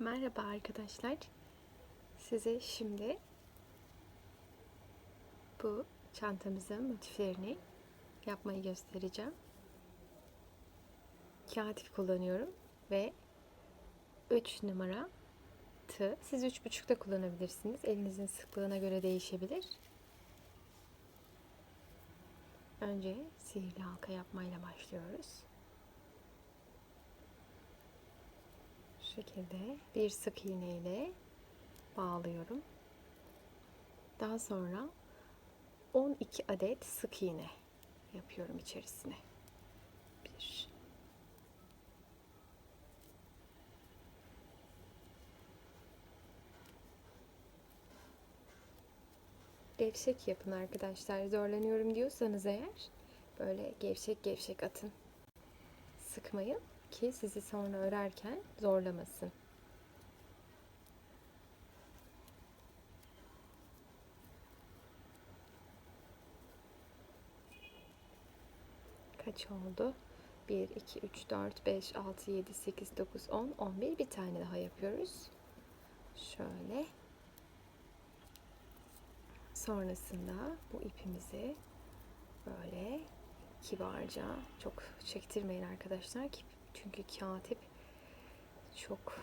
Merhaba arkadaşlar. Size şimdi bu çantamızın motiflerini yapmayı göstereceğim. Kağıt kullanıyorum ve 3 numara tığ. Siz 3,5 da kullanabilirsiniz. Elinizin sıklığına göre değişebilir. Önce sihirli halka yapmayla başlıyoruz. Şekilde bir sık iğne ile bağlıyorum. Daha sonra 12 adet sık iğne yapıyorum içerisine. 1 Gevşek yapın arkadaşlar. Zorlanıyorum diyorsanız eğer böyle gevşek gevşek atın. Sıkmayın ki sizi sonra örerken zorlamasın. Kaç oldu? 1, 2, 3, 4, 5, 6, 7, 8, 9, 10, 11. Bir tane daha yapıyoruz. Şöyle. Sonrasında bu ipimizi böyle kibarca çok çektirmeyin arkadaşlar çünkü kağıt ip çok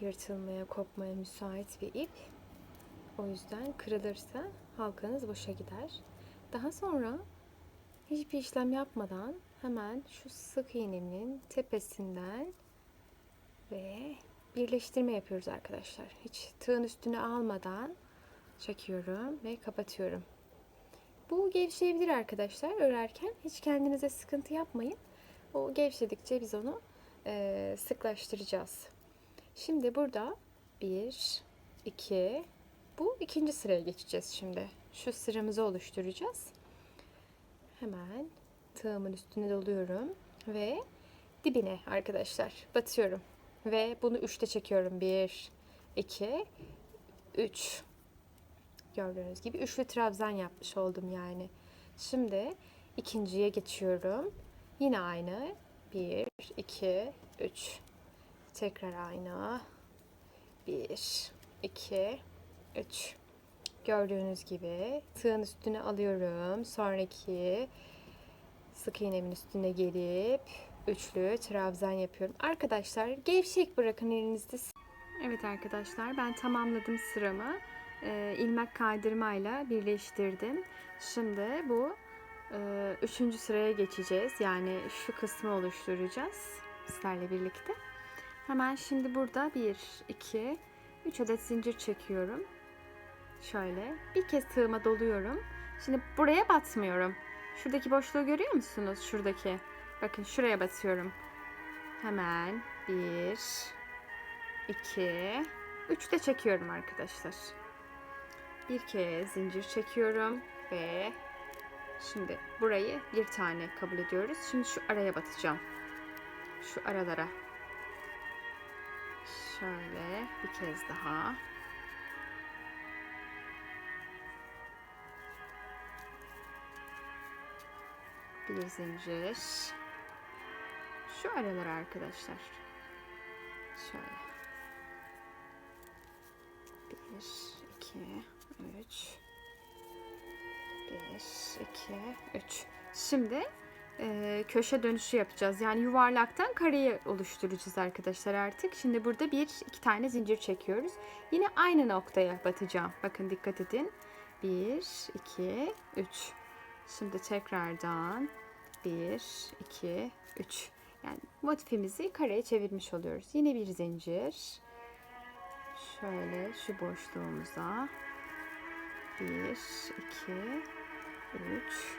yırtılmaya, kopmaya müsait bir ip. O yüzden kırılırsa halkanız boşa gider. Daha sonra hiçbir işlem yapmadan hemen şu sık iğnenin tepesinden ve birleştirme yapıyoruz arkadaşlar. Hiç tığın üstüne almadan çekiyorum ve kapatıyorum. Bu gevşeyebilir arkadaşlar örerken. Hiç kendinize sıkıntı yapmayın. O gevşedikçe biz onu e, sıklaştıracağız. Şimdi burada bir, iki, bu ikinci sıraya geçeceğiz şimdi. Şu sıramızı oluşturacağız. Hemen tığımın üstüne doluyorum ve dibine arkadaşlar batıyorum. Ve bunu üçte çekiyorum. Bir, iki, üç. Gördüğünüz gibi üçlü trabzan yapmış oldum yani. Şimdi ikinciye geçiyorum. Yine aynı. 1, 2, 3. Tekrar aynı. 1, 2, 3. Gördüğünüz gibi tığın üstüne alıyorum. Sonraki sık iğnemin üstüne gelip üçlü trabzan yapıyorum. Arkadaşlar gevşek bırakın elinizde. Evet arkadaşlar ben tamamladım sıramı e, ilmek kaydırmayla birleştirdim. Şimdi bu üçüncü sıraya geçeceğiz. Yani şu kısmı oluşturacağız sizlerle birlikte. Hemen şimdi burada bir, iki, üç adet zincir çekiyorum. Şöyle bir kez tığıma doluyorum. Şimdi buraya batmıyorum. Şuradaki boşluğu görüyor musunuz? Şuradaki. Bakın şuraya batıyorum. Hemen bir, iki, üç de çekiyorum arkadaşlar bir kez zincir çekiyorum ve şimdi burayı bir tane kabul ediyoruz. Şimdi şu araya batacağım. Şu aralara. Şöyle bir kez daha. Bir zincir. Şu aralara arkadaşlar. Şöyle. Bir, iki, 3 1 2 3 Şimdi e, köşe dönüşü yapacağız. Yani yuvarlaktan kareyi oluşturacağız arkadaşlar artık. Şimdi burada bir iki tane zincir çekiyoruz. Yine aynı noktaya batacağım. Bakın dikkat edin. 1 2 3 Şimdi tekrardan 1 2 3 yani motifimizi kareye çevirmiş oluyoruz. Yine bir zincir. Şöyle şu boşluğumuza 1, 2, 3.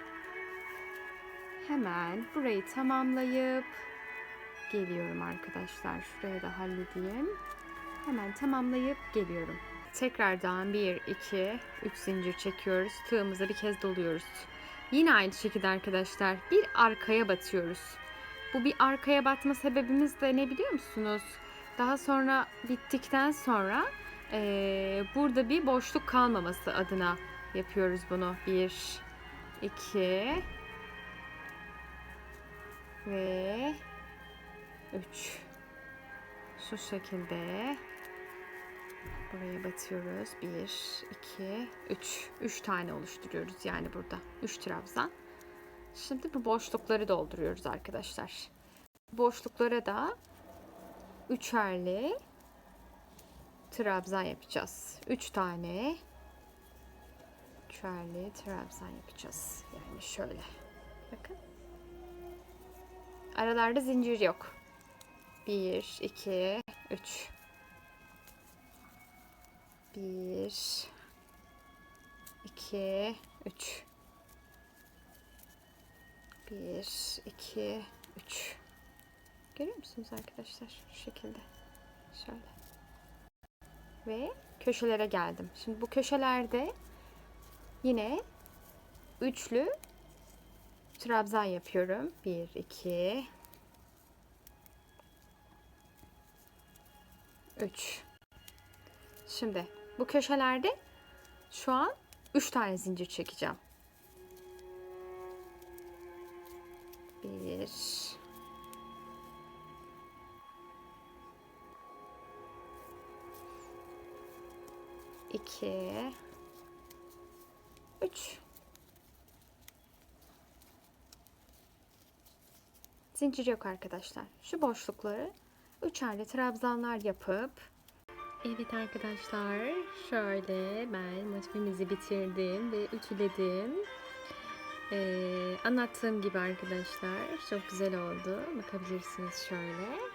Hemen burayı tamamlayıp geliyorum arkadaşlar. Şurayı da halledeyim. Hemen tamamlayıp geliyorum. Tekrardan 1, 2, 3 zincir çekiyoruz. Tığımıza bir kez doluyoruz. Yine aynı şekilde arkadaşlar bir arkaya batıyoruz. Bu bir arkaya batma sebebimiz de ne biliyor musunuz? Daha sonra bittikten sonra e, burada bir boşluk kalmaması adına yapıyoruz bunu. Bir, iki ve üç. Şu şekilde buraya batıyoruz. 1, 2, 3. 3 tane oluşturuyoruz yani burada. 3 trabzan. Şimdi bu boşlukları dolduruyoruz arkadaşlar. Boşluklara da üçerli trabzan yapacağız. 3 tane üçerli trabzan yapacağız. Yani şöyle. Bakın. Aralarda zincir yok. 1, 2, 3. 1, 2, 3. 1, 2, 3. Görüyor musunuz arkadaşlar? Şu şekilde. Şöyle. Ve köşelere geldim. Şimdi bu köşelerde yine üçlü trabzan yapıyorum. 1, 2, 3. Şimdi bu köşelerde şu an 3 tane zincir çekeceğim. 1 2 3 Zincir yok arkadaşlar. Şu boşlukları üçerli trabzanlar yapıp Evet arkadaşlar şöyle ben motifimizi bitirdim ve ütüledim. Ee, anlattığım gibi arkadaşlar çok güzel oldu. Bakabilirsiniz şöyle.